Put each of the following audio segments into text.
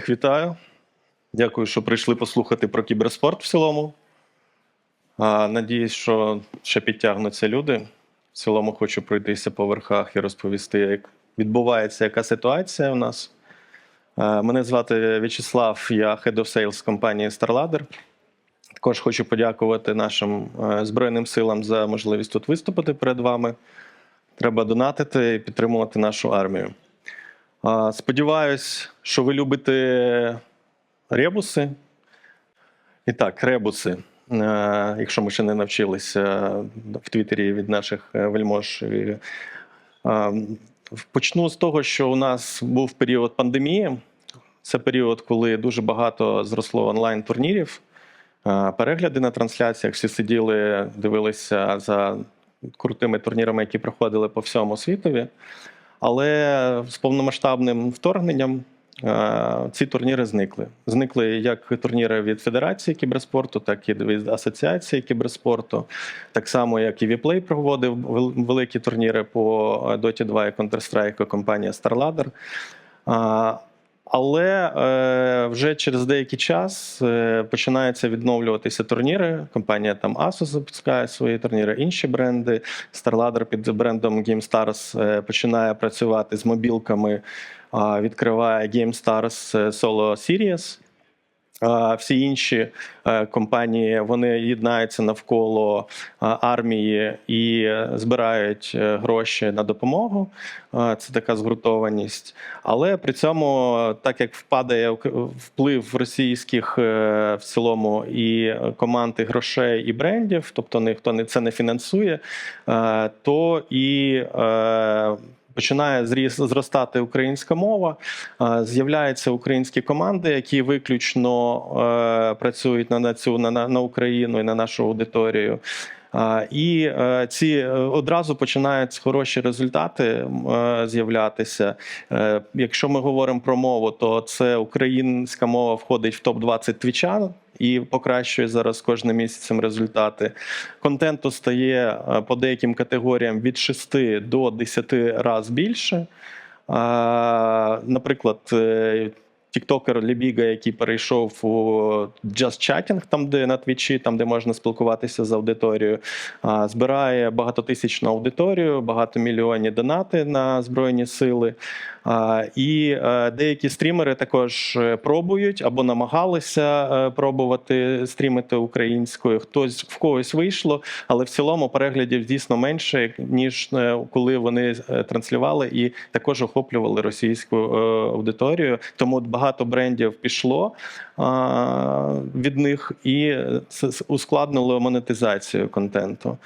Всіх вітаю. Дякую, що прийшли послухати про кіберспорт в цілому. Надіюсь, що ще підтягнуться люди. В цілому хочу пройтися по верхах і розповісти, як відбувається яка ситуація у нас. Мене звати В'ячеслав, я Head of Sales компанії StarLadder. Також хочу подякувати нашим е, Збройним силам за можливість тут виступити перед вами. Треба донатити і підтримувати нашу армію. Сподіваюсь, що ви любите ребуси. І так, ребуси. Е, Якщо ми ще не навчилися в Твіттері від наших е, вельмож. Е, Почну з того, що у нас був період пандемії. Це період, коли дуже багато зросло онлайн-турнірів, Е, перегляди на трансляціях. Всі сиділи, дивилися за крутими турнірами, які проходили по всьому світові. Але з повномасштабним вторгненням е, ці турніри зникли. Зникли як турніри від Федерації кіберспорту, так і від Асоціації кіберспорту. Так само, як і Віплей проводив великі турніри по Dota 2 і Counter-Strike компанія StarLadder. Але е, вже через деякий час е, починаються відновлюватися турніри. Компанія там Asus запускає свої турніри, інші бренди. StarLadder під брендом GameStars е, починає працювати з мобілками, е, відкриває GameStars е, Solo Series. Всі інші е, компанії вони єднаються навколо е, армії і збирають е, гроші на допомогу. Це така згуртованість. Але при цьому, так як впадає вплив російських в цілому і команд, і грошей, і брендів, тобто ніхто не це не фінансує, то і починає зріс- зростати українська мова. З'являються українські команди, які виключно е, працюють на, цю на, на Україну і на нашу аудиторію. І е, ці е, одразу починають хороші результати з'являтися. Якщо ми говоримо про мову, то це українська мова входить в топ 20 твіча і покращує зараз кожним місяцем результати. Контенту стає е, по деяким категоріям від 6 до 10 разів більше. Наприклад, е, тіктокер Лібіга, який перейшов у Just Chatting, там де на твічі, там де можна спілкуватися з аудиторією, збирає багатотисячну аудиторію, багатомільйонні донати на збройні сили. І е, деякі стрімери також е, пробують або намагалися е, пробувати стрімити українською. Хтось в когось вийшло, але в цілому переглядів дійсно менше, ніж коли вони транслювали і також охоплювали російську аудиторію. Тому от багато брендів пішло від них і ускладнило монетизацію контенту.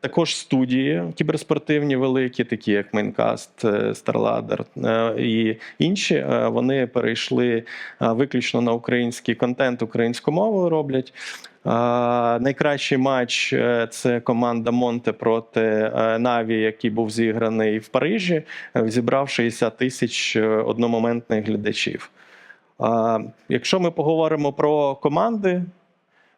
Також студії кіберспортивні великі, такі як Майнкаст, StarLadder е, і інші, е, вони перейшли е, виключно на український контент, українську мову роблять. Найкращий матч це команда Монте проти Наві, який був зіграний в Парижі, зібрав 60 тисяч одномоментних глядачів. Якщо ми поговоримо про команди,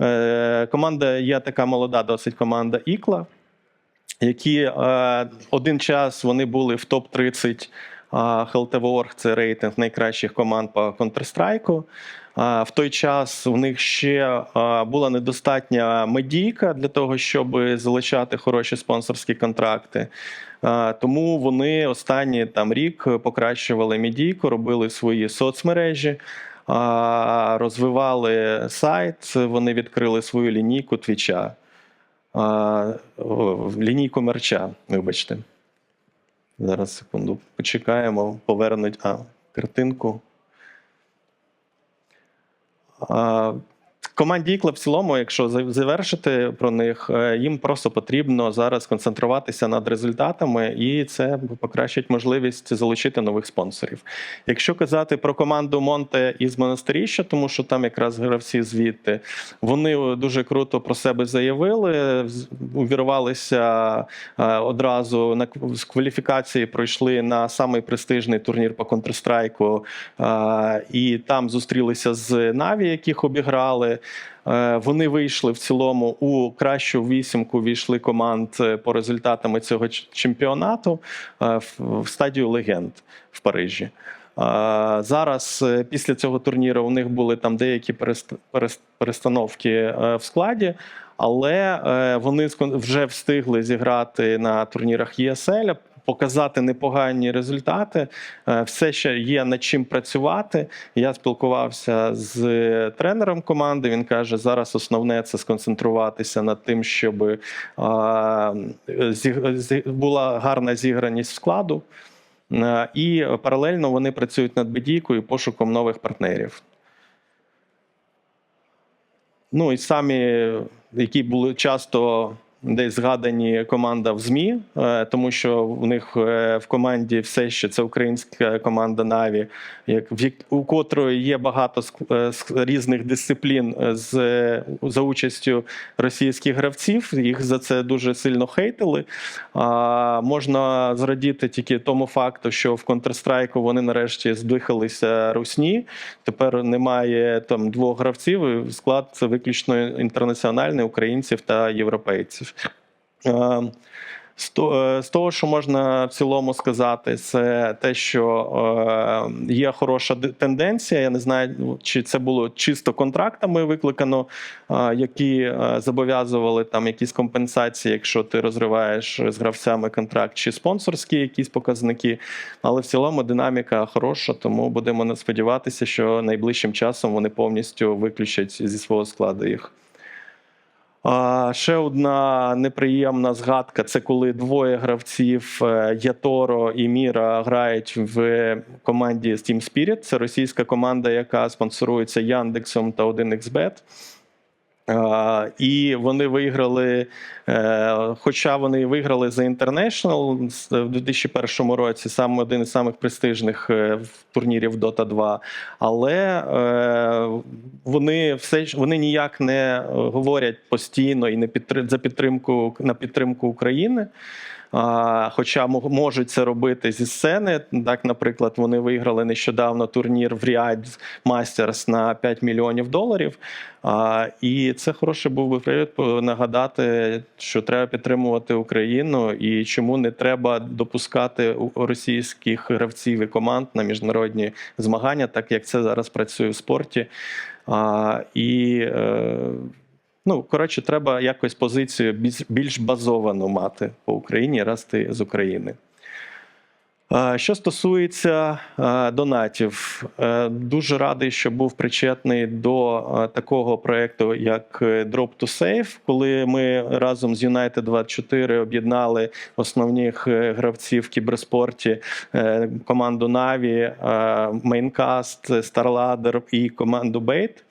е, команда є така молода, досить команда Ікла, які е, один час вони були в топ-30 HLTV.org, це рейтинг найкращих команд по Counter-Strike. В той час у них ще була недостатня медійка для того, щоб залишати хороші спонсорські контракти. Тому вони останні там рік покращували медійку, робили свої соцмережі, розвивали сайт. Вони відкрили свою лінійку твіча, лінійку мерча. Вибачте. Зараз секунду почекаємо, повернуть а, картинку. Команді Ікла в цілому, якщо за- завершити про них, е, їм просто потрібно зараз концентруватися над результатами, і це покращить можливість залучити нових спонсорів. Якщо казати про команду Монте із монастиріща, тому що там якраз гравці звідти, вони дуже круто про себе заявили, увірвалися е, одразу на з кваліфікації, пройшли на самий престижний турнір по Counter-Strike, е, і там зустрілися з Наві, яких обіграли. Е, Вони вийшли в цілому у кращу вісімку. Війшли команд е, по результатами цього чемпіонату е, в стадію легенд в Парижі. Зараз після цього турніру у них були там деякі перест- перест- перестановки в складі. Але вони вже встигли зіграти на турнірах ЄСЛ, показати непогані результати. Е, Все ще є над чим працювати. Я спілкувався з тренером команди. Він каже, зараз основне це сконцентруватися над тим, щоб е, була гарна зіграність складу. Е, І паралельно вони працюють над бедійкою пошуком нових партнерів. Ну і самі, які були часто десь згадані команда в ЗМІ, е, тому що в них е, в команді все ще це українська команда Наві, як у котрої є багато е, різних дисциплін з за участю російських гравців. Їх за це дуже сильно хейтили. А, можна зрадіти тільки тому факту, що в Counter-Strike вони нарешті здихалися русні. Тепер немає там двох гравців. і Склад це виключно інтернаціональний українців та європейців. Е, е, з того, що можна в цілому сказати, це те, що е, є хороша тенденція. Я не знаю, чи це було чисто контрактами викликано, які зобов'язували там якісь компенсації, якщо ти розриваєш з гравцями контракт, чи спонсорські якісь показники. Але в цілому динаміка хороша, тому будемо сподіватися, що найближчим часом вони повністю виключать зі свого складу їх. Ще одна неприємна згадка: це коли двоє гравців е, Яторо і Міра грають в команді Steam Spirit. Це російська команда, яка спонсорується Яндексом та 1xBet. І вони виграли, е, хоча вони виграли за International з- в 2001 році, саме один із самих престижних е, турнірів Dota 2, але е, вони все вони ніяк не е, говорять постійно і не підтри- за підтримку на підтримку України. Хоча можуть це робити зі сцени. Так, наприклад, вони виграли нещодавно турнір в Riyadh Masters на 5 мільйонів доларів. І це хороший був би привід нагадати, що треба підтримувати Україну і чому не треба допускати російських гравців і команд на міжнародні змагання, так як це зараз працює в спорті. І е, Ну, коротше, треба якось позицію більш, базовану мати по Україні, раз ти з України. Що стосується донатів, е, дуже радий, що був причетний до е, такого проєкту, як е, Drop to Save, коли ми разом з United 24 об'єднали основних гравців в кіберспорті команду Na'Vi, Maincast, StarLadder і команду Bait.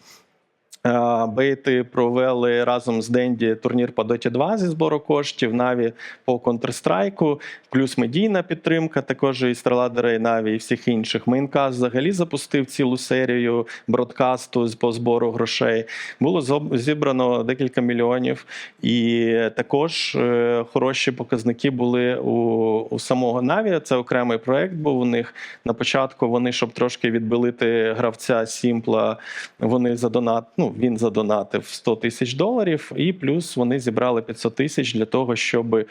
Е, Бейти провели разом з Денді турнір по Доті 2 зі збору коштів, Наві по Counter-Strike, плюс медійна підтримка, також і Старладера, і Наві, і всіх інших. Мейнкаст взагалі запустив цілу серію бродкасту по збору грошей. Було зібрано декілька мільйонів, і також е, хороші показники були у, у самого Наві. Це окремий проект був у них. На початку вони, щоб трошки відбилити гравця Сімпла, вони задонат, ну він задонатив 100 тисяч доларів, і плюс вони зібрали 500 тисяч для того, щоб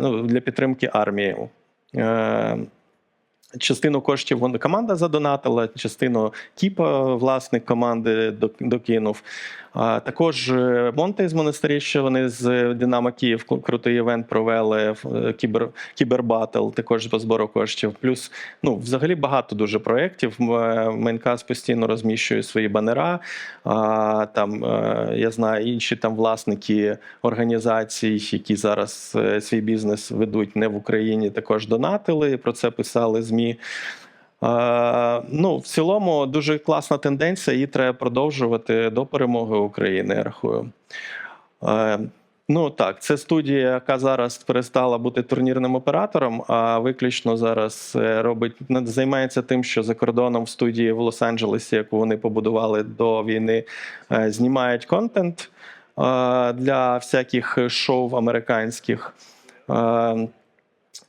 ну, для підтримки армії. Е, Частину коштів вон- команда задонатила, частину Кіпа, власник команди, докинув. Також е, Монте з монастирища, вони з Динамо Київ крутий івент провели е, кібер, кібербатл, також по збору коштів. Плюс, ну, взагалі багато дуже проєктів. Е, Майнкас постійно розміщує свої банера. Там, е, я знаю, інші там власники організацій, які зараз е, свій бізнес ведуть не в Україні, також донатили. Про це писали ЗМІ. Е, ну, в цілому, дуже класна тенденція, її треба продовжувати до перемоги України, я рахую. Е, Ну так, це студія, яка зараз перестала бути турнірним оператором, а виключно зараз е, робить займається тим, що за кордоном в студії в Лос-Анджелесі, яку вони побудували до війни, е, знімають контент е, для всяких шоу американських.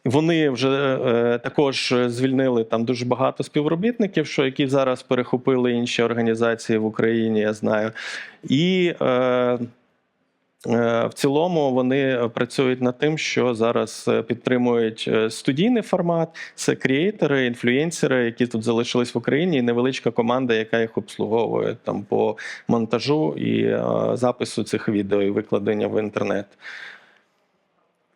Вони вже е, також звільнили там дуже багато співробітників, що які зараз перехопили інші організації в Україні, я знаю. І е, Е, В цілому вони працюють над тим, що зараз е, підтримують е, студійний формат. Це креатори, інфлюєнсери, які тут залишились в Україні, і невеличка команда, яка їх обслуговує там по монтажу і е, запису цих відео і викладення в інтернет.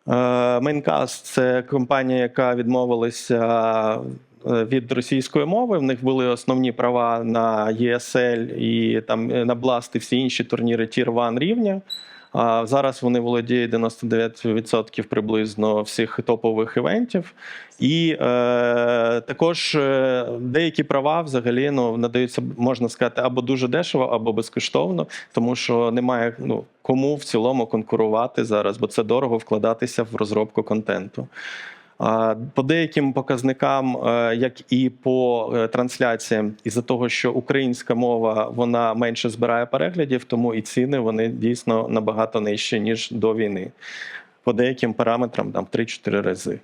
Maincast – це компанія, яка відмовилася е, від російської мови. В них були основні права на ESL і там е, на Blast і всі інші турніри Tier 1 рівня. А зараз вони володіють 99% приблизно всіх топових івентів. І е, також е, деякі права взагалі ну, надаються, можна сказати, або дуже дешево, або безкоштовно, тому що немає ну, кому в цілому конкурувати зараз, бо це дорого вкладатися в розробку контенту. По деяким показникам, е, як і по е, трансляціям, із-за того, що українська мова вона менше збирає переглядів, тому і ціни вони дійсно набагато нижчі ніж до війни. По деяким параметрам там 3-4 рази.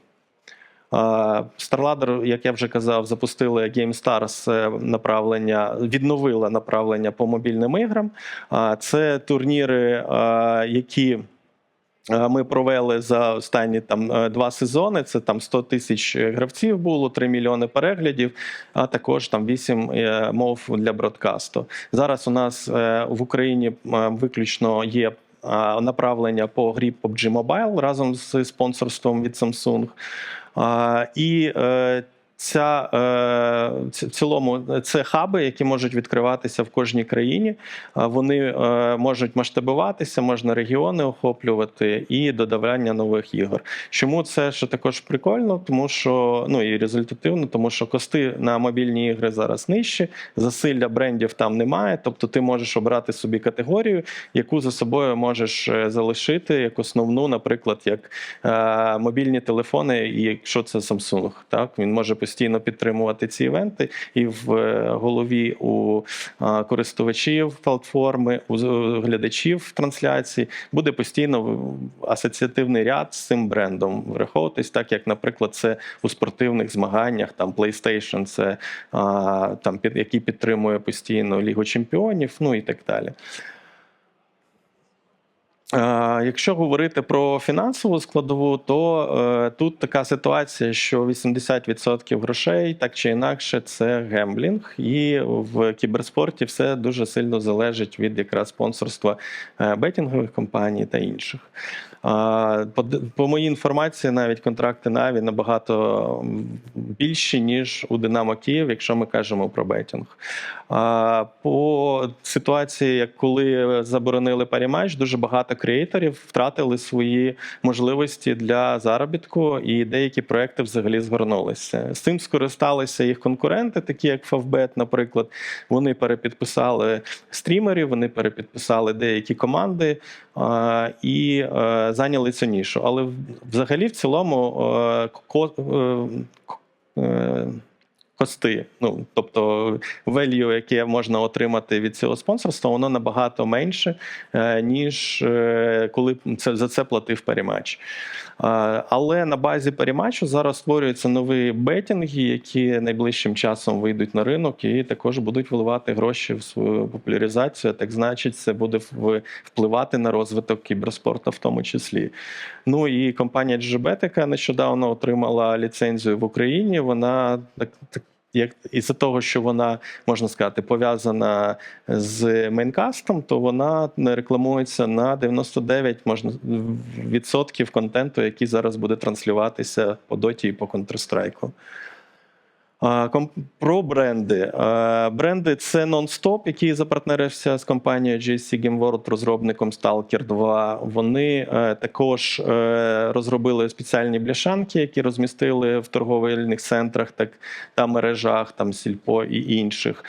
StarLadder, як я вже казав, запустили GameStars е, направлення, відновила направлення по мобільним іграм. Це турніри, які Ми провели за останні там е, два сезони. Це там 100 тисяч гравців було, 3 мільйони переглядів, а також там 8 е, мов для бродкасту. Зараз у нас е, в Україні е, виключно є. е, Направлення по грі PUBG Mobile разом з спонсорством від Samsung. І е, ця е, в цілому це хаби, які можуть відкриватися в кожній країні. Вони е, можуть масштабуватися, можна регіони охоплювати і додавання нових ігор. Чому це ще також прикольно? Тому що ну і результативно, тому що кости на мобільні ігри зараз нижчі, засилля брендів там немає. Тобто ти можеш обрати собі категорію, яку за собою можеш е, залишити як основну, наприклад, як е, мобільні телефони, і якщо це Samsung, так він може постійно підтримувати ці івенти, і в е, голові у е, користувачів платформи, у глядачів трансляції буде постійно асоціативний ряд з цим брендом враховуватись, так як, наприклад, це у спортивних змаганнях, там PlayStation, це там під який підтримує постійно Лігу Чемпіонів, ну і так далі. Е, Якщо говорити про фінансову складову, то е, тут така ситуація, що 80% грошей так чи інакше це гемблінг, і в кіберспорті все дуже сильно залежить від якраз спонсорства е, бетінгових компаній та інших. По, по моїй інформації, навіть контракти Наві набагато більші, ніж у Динамо Київ, якщо ми кажемо про бетінг. По ситуації, як коли заборонили паріматч, дуже багато креаторів втратили свої можливості для заробітку, і деякі проекти взагалі згорнулися. З цим скористалися їх конкуренти, такі як Favbet, наприклад. Вони перепідписали стрімерів, вони перепідписали деякі команди і е, зайняли цю нішу. Але взагалі, в цілому, е, е, е, кости, ну тобто value, яке можна отримати від цього спонсорства, воно набагато менше, е, ніж е, коли це за це платив паріматч. Е, Але на базі паріматчу зараз створюються нові бетінги, які найближчим часом вийдуть на ринок і також будуть вливати гроші в свою популяризацію. Так значить, це буде впливати на розвиток кіберспорту в тому числі. Ну і компанія яка нещодавно отримала ліцензію в Україні, вона так. Як із-за того, що вона можна сказати пов'язана з мейнкастом, то вона рекламується на 99 можна відсотків контенту, який зараз буде транслюватися по доті і по Counter-Strike. Про бренди. Бренди це нон-стоп, який запартнерився з компанією GSC Game World, розробником Stalker 2. Вони е, також е, розробили спеціальні бляшанки, які розмістили в торговельних центрах так, та мережах, там Сільпо і інших,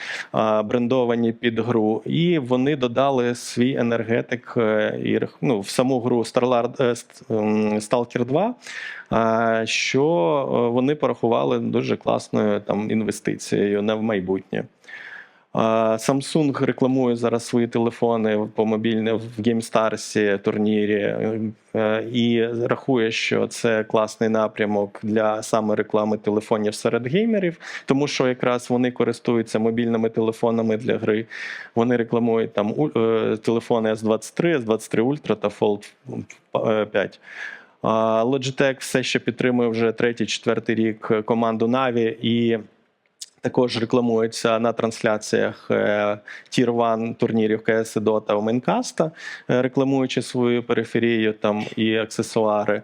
брендовані під гру. І вони додали свій енергетик е, і ну, в саму гру Stalker 2 а, що вони порахували дуже класною там інвестицією на в майбутнє. Samsung рекламує зараз свої телефони по мобільне в GameStars турнірі е, і рахує, що це класний напрямок для саме реклами телефонів серед геймерів, тому що якраз вони користуються мобільними телефонами для гри. Вони рекламують там е, телефони S23, S23 Ultra та Fold е, 5. Logitech все ще підтримує вже третій, четвертий рік команду Na'Vi і також рекламується на трансляціях е, Tier 1 турнірів КС і у Майнкаста, е, рекламуючи свою периферію там і аксесуари.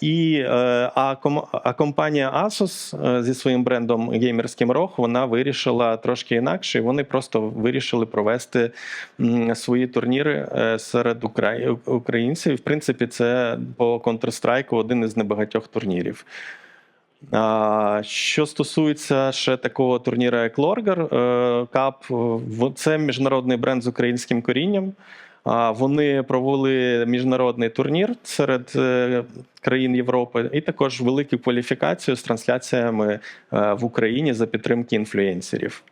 І, е, а, компанія Asus е, зі своїм брендом геймерським ROG, вона вирішила трошки інакше. Вони просто вирішили провести свої турніри е, серед українців. В принципі, це по Counter-Strike один із небагатьох турнірів. Що стосується ще такого турніру, як е, Cup, це міжнародний бренд з українським корінням. Вони провели міжнародний турнір серед е, країн Європи, і також велику кваліфікацію з трансляціями е, в Україні за підтримки інфлюенсерів.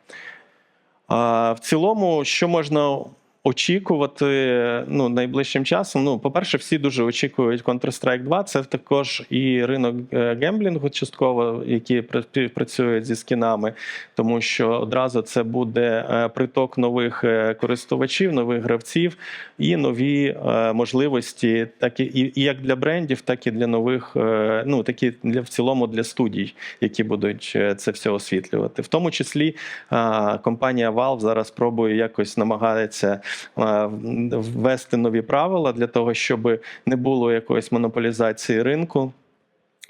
В цілому, що можна очікувати ну, найближчим часом? Ну, по-перше, всі дуже очікують Counter-Strike 2. Це також і ринок е, гемблінгу, частково, які пра- працюють зі скінами, тому що одразу це буде е, приток нових е, користувачів, нових гравців і нові можливості, так і, як для брендів, так і для нових, ну такі для в цілому для студій, які будуть це все освітлювати. В тому числі компанія Valve зараз пробує якось намагається ввести нові правила для того, щоб не було якоїсь монополізації ринку.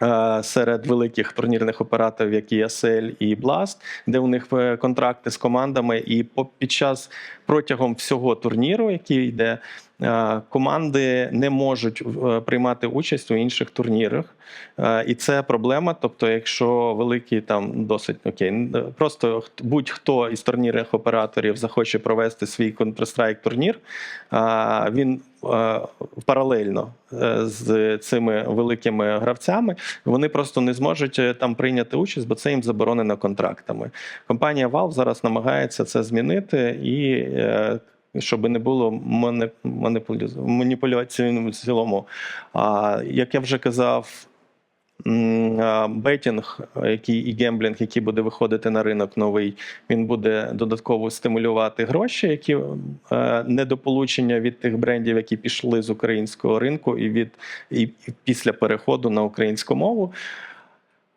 е, Серед великих турнірних операторів, як ESL і Blast, де у них е, контракти з командами, і під час протягом всього турніру, який йде, е, команди не можуть е, приймати участь у інших турнірах. Е, І це проблема. Тобто, якщо великий там досить окей, просто хт- будь-хто із турнірних операторів захоче провести свій Counter-Strike турнір, він паралельно з цими великими гравцями, вони просто не зможуть там прийняти участь, бо це їм заборонено контрактами. Компанія Valve зараз намагається це змінити і. Е, Щоб не було маніпуляції в цілому. А як я вже казав, бетінг, який і гемблінг, який буде виходити на ринок новий, він буде додатково стимулювати гроші, які е, недополучення від тих брендів, які пішли з українського ринку, і від і після переходу на українську мову.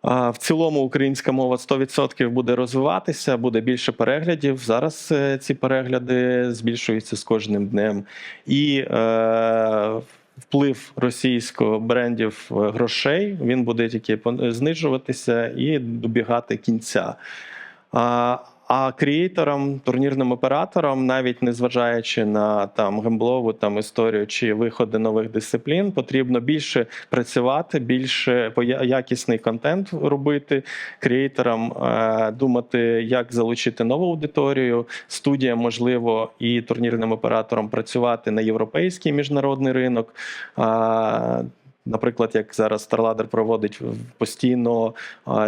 В цілому українська мова 100% буде розвиватися, буде більше переглядів. Зараз е, ці перегляди збільшуються з кожним днем. І е, вплив російського брендів е, грошей він буде тільки знижуватися і добігати кінця. А, креаторам, турнірним операторам, навіть незважаючи на там гемблову там історію чи виходи нових дисциплін, потрібно більше працювати, більше якісний контент робити креаторам, е, думати, як залучити нову аудиторію, студіям, можливо, і турнірним операторам працювати на європейський міжнародний ринок. Наприклад, як зараз StarLadder проводить постійно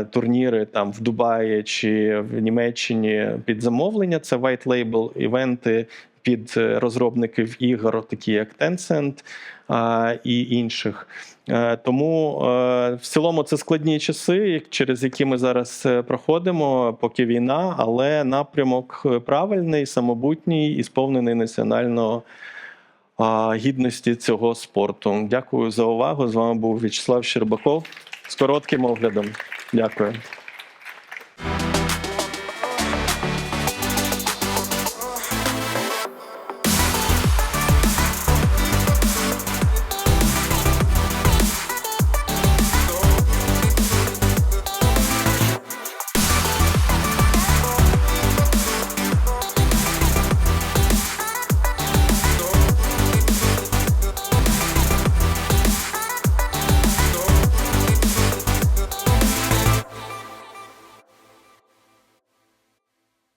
турніри там в Дубаї чи в Німеччині під замовлення, це white label івенти під е, розробників ігор, такі як Tencent і інших. Е, Тому е, в цілому це складні часи, через які ми зараз проходимо, поки війна, але напрямок правильний, самобутній і сповнений національного гідності цього спорту. Дякую за увагу. З вами був В'ячеслав Щербаков з коротким оглядом. Дякую.